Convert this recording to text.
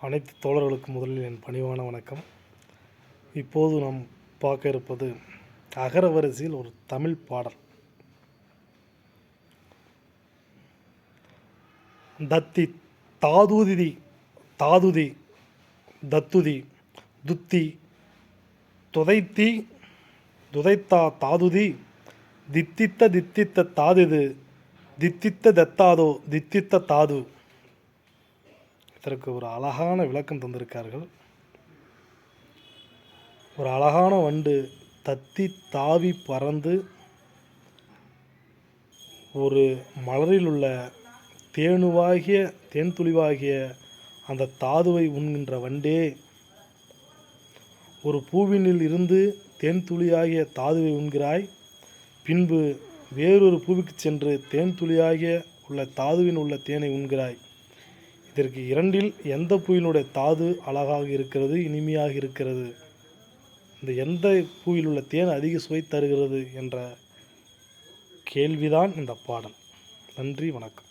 அனைத்து தோழர்களுக்கும் முதலில் என் பணிவான வணக்கம். இப்போது நாம் பார்க்க இருப்பது அகரவரிசையில் ஒரு தமிழ் பாடல். தத்தி தாதுதி தாதுதி தத்துதி துத்தி துதைத்தி துதைத்தா தாதுதி தித்தித்த தித்தித்த தாதிது தித்தித்த தத்தாதோ தித்தித்த தாது. இதற்கு ஒரு அழகான விளக்கம் தந்திருக்கார்கள். ஒரு அழகான வண்டு தத்தி தாவி பறந்து ஒரு மலரில் உள்ள தேனுவாகிய தேன் துளிவாகிய அந்த தாதுவை உண்கின்ற வண்டே ஒரு பூவினில் இருந்து தேன் துளியாகிய தாதுவை உண்கிறாய். பின்பு வேறொரு பூவிக்கு சென்று தேன் துளியாகிய உள்ள தாதுவின் உள்ள தேனை உண்கிறாய். இதற்கு இரண்டில் எந்த புயலுடைய தாது அழகாக இருக்கிறது இனிமையாக இருக்கிறது? இந்த எந்த பூவில் உள்ள தேன் அதிக சுவை தருகிறது என்ற கேள்விதான் இந்த பாடல். நன்றி வணக்கம்.